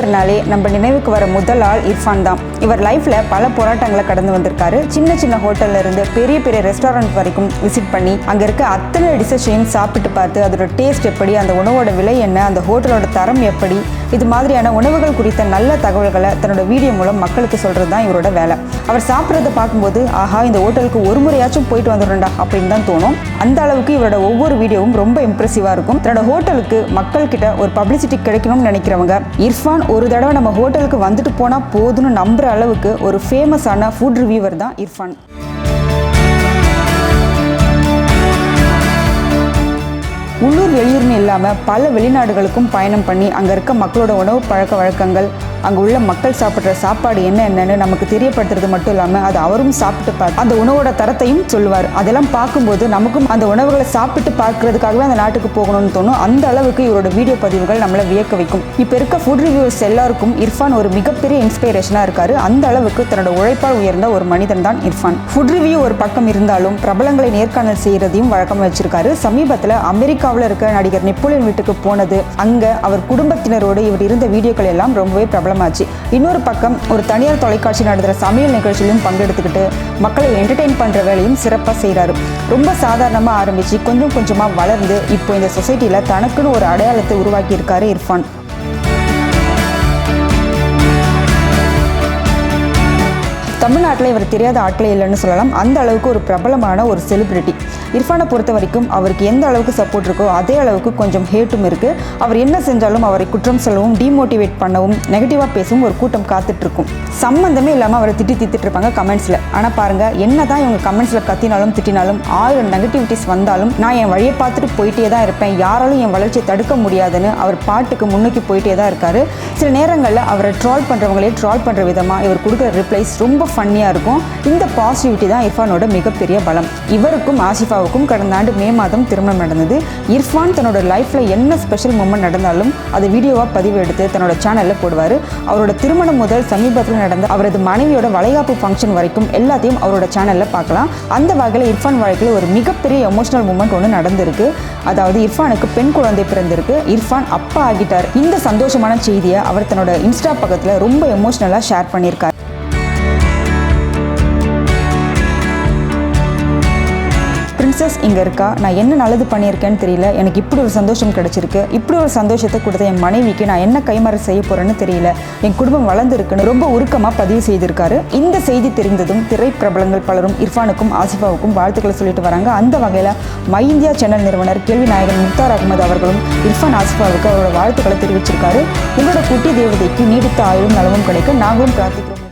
ஃபுட்ரிவியூர்னாலே நம்ம நினைவுக்கு வர முதல் ஆள் இர்ஃபான் தான். இவர் லைஃப்ல பல போராட்டங்களை கடந்து வந்திருக்காரு. சின்ன சின்ன ஹோட்டல்ல இருந்து பெரிய பெரிய ரெஸ்டாரண்ட் வரைக்கும் விசிட் பண்ணி அங்கே இருக்க அத்தனை டிஷஸையும் சாப்பிட்டு பார்த்து அதோட டேஸ்ட் எப்படி அந்த உணவோட விலை என்ன அந்த ஹோட்டலோட தரம் எப்படி இது மாதிரியான உணவுகள் குறித்த நல்ல தகவல்களை தன்னோட வீடியோ மூலம் மக்களுக்கு சொல்கிறது தான் இவரோட வேலை. அவர் சாப்பிட்றத பார்க்கும்போது ஆஹா இந்த ஹோட்டலுக்கு ஒரு முறையாச்சும் போயிட்டு வந்துடும்டா அப்படின்னு தான் தோணும். அந்த அளவுக்கு இவரோட ஒவ்வொரு வீடியோவும் ரொம்ப இம்ப்ரெசிவாக இருக்கும். தன்னோட ஹோட்டலுக்கு மக்கள் கிட்ட ஒரு பப்ளிசிட்டி கிடைக்கணும்னு நினைக்கிறவங்க இர்ஃபான் ஒரு தடவை நம்ம ஹோட்டலுக்கு வந்துட்டு போனால் போதும்னு நம்புற அளவுக்கு ஒரு ஃபேமஸான ஃபுட் ரிவ்யூவர் தான் இர்ஃபான். உள்ளூர் மட்டும் இல்லாமல் பல வெளிநாடுகளுக்கும் பயணம் பண்ணி அங்கே இருக்க மக்களோட உணவு பழக்க வழக்கங்கள் அங்கே உள்ள மக்கள் சாப்பிட்ற சாப்பாடு என்ன என்னன்னு நமக்கு தெரியப்படுத்துறது மட்டும் இல்லாமல் அது அவரும் சாப்பிட்டு பார்த்து அந்த உணவோட தரத்தையும் சொல்லுவார். அதெல்லாம் பார்க்கும்போது நமக்கும் அந்த உணவுகளை சாப்பிட்டு பார்க்கறதுக்காகவே அந்த நாட்டுக்கு போகணும்னு தோணும். அந்த அளவுக்கு இவரோட வீடியோ பதிவுகள் நம்மளை வியக்க வைக்கும். இப்போ இருக்க ஃபுட் ரிவ்யூஸ் எல்லாருக்கும் இர்ஃபான் ஒரு மிகப்பெரிய இன்ஸ்பிரேஷனாக இருக்காரு. அந்த அளவுக்கு தன்னோட உழைப்பால் உயர்ந்த ஒரு மனிதன் தான் இர்ஃபான். ஃபுட் ரிவ்யூ ஒரு பக்கம் இருந்தாலும் பிரபலங்களை நேர்காணல் செய்யறதையும் வழக்கம் வச்சிருக்காரு. சமீபத்தில் அமெரிக்காவில் இருக்க நடிகர் நெப்போலியன் வீட்டுக்கு போனது. அங்கே அவர் குடும்பத்தினரோடு இவர் இருந்த வீடியோக்கள் எல்லாம் ரொம்பவே பிரபலமாச்சு. இன்னொரு பக்கம் ஒரு தனியார் தொலைக்காட்சி நடத்துகிற சமையல் நிகழ்ச்சியிலும் பங்கெடுத்துக்கிட்டு மக்களை என்டர்டெயின் பண்ணுற வேலையும் சிறப்பாக செய்கிறாரு ரொம்ப சாதாரணமாக ஆரம்பித்து கொஞ்சம் கொஞ்சமாக வளர்ந்து இப்போ இந்த சொசைட்டியில் தனக்குன்னு ஒரு அடையாளத்தை உருவாக்கி இருக்காரு இர்ஃபான். தமிழ்நாட்டில் இவர் தெரியாத ஆட்களே இல்லைன்னு சொல்லலாம். அந்த அளவுக்கு ஒரு பிரபலமான ஒரு செலிபிரிட்டி இர்ஃபானை பொறுத்த வரைக்கும் அவருக்கு எந்த அளவுக்கு சப்போர்ட் இருக்கோ அதே அளவுக்கு கொஞ்சம் ஹேட்டும் இருக்குது அவர் என்ன செஞ்சாலும் அவரை குற்றம் சொல்லவும் டிமோட்டிவேட் பண்ணவும் நெகட்டிவாக பேசவும் ஒரு கூட்டம் காத்துட்ருக்கும். சம்மந்தமே இல்லாமல் அவரை திட்டி திட்டிட்டு இருப்பாங்க கமெண்ட்ஸில் ஆனால் பாருங்கள் என்ன தான் இவங்க கமெண்ட்ஸில் கத்தினாலும் திட்டினாலும் ஆயிரம் நெகட்டிவிட்டிஸ் வந்தாலும் நான் என் வழியை பார்த்துட்டு போயிட்டே தான் இருப்பேன். யாராலும் என் வளர்ச்சியை தடுக்க முடியாதுன்னு அவர் பாட்டுக்கு முன்னோக்கி போயிட்டே தான் இருக்காரு. சில நேரங்களில் அவரை ட்ரால் பண்ணுறவங்களே ட்ரால் பண்ணுற விதமாக இவர் கொடுக்குற ரிப்ளைஸ் ரொம்ப ஃபன்னியாக இருக்கும். இந்த பாசிட்டிவிட்டி தான் இர்ஃபானோட மிகப்பெரிய பலம். இவருக்கும் ஆசிஃபாவுக்கும் கடந்த ஆண்டு மே மாதம் திருமணம் நடந்தது. இர்ஃபான் தன்னோட லைஃப்பில் என்ன ஸ்பெஷல் மூமெண்ட் நடந்தாலும் அதை வீடியோவாக பதிவு எடுத்து தன்னோட சேனலில் போடுவார். அவரோட திருமணம் முதல் சமீபத்தில் நடந்த அவரது மனைவியோட வளைகாப்பு ஃபங்க்ஷன் வரைக்கும் எல்லாத்தையும் அவரோட சேனலில் பார்க்கலாம். அந்த வகையில் இர்ஃபான் வாழ்க்கையில் ஒரு மிகப்பெரிய எமோஷனல் மூமெண்ட் ஒன்று நடந்திருக்கு. அதாவது இர்ஃபானுக்கு பெண் குழந்தை பிறந்திருக்கு. இர்ஃபான் அப்பா ஆகிட்டார். இந்த சந்தோஷமான செய்தியை அவர் தன்னோட இன்ஸ்டா பக்கத்தில் ரொம்ப எமோஷனலாக ஷேர் பண்ணியிருக்கார். சக்ஸஸ் இங்கே இருக்கா? நான் என்ன நல்லது பண்ணியிருக்கேன்னு தெரியல. எனக்கு இப்படி ஒரு சந்தோஷம் கிடச்சிருக்கு. இப்படி ஒரு சந்தோஷத்தை கொடுத்த என் மனைவிக்கு நான் என்ன கைமாறு செய்ய போகிறேன்னு தெரியல. என் குடும்பம் வளர்ந்துருக்குன்னு ரொம்ப உருக்கமாக பதிவு செய்திருக்காரு. இந்த செய்தி தெரிந்ததும் திரைப்பிரபலங்கள் பலரும் இர்ஃபானுக்கும் ஆசிஃபாவுக்கும் வாழ்த்துக்களை சொல்லிட்டு வராங்க. அந்த வகையில் மை இந்தியா சேனல் நிறுவனர் கேள்வி நாயகன் முக்தார் அகமது அவர்களும் இர்ஃபான் ஆசிஃபாவுக்கு அவரோட வாழ்த்துக்களை தெரிவிச்சிருக்காரு. உங்களோட குட்டி தேவதைக்கு நீடித்த ஆயுளும் நலவும் கிடைக்க நாங்களும் பிரார்த்திக்கிறோம்.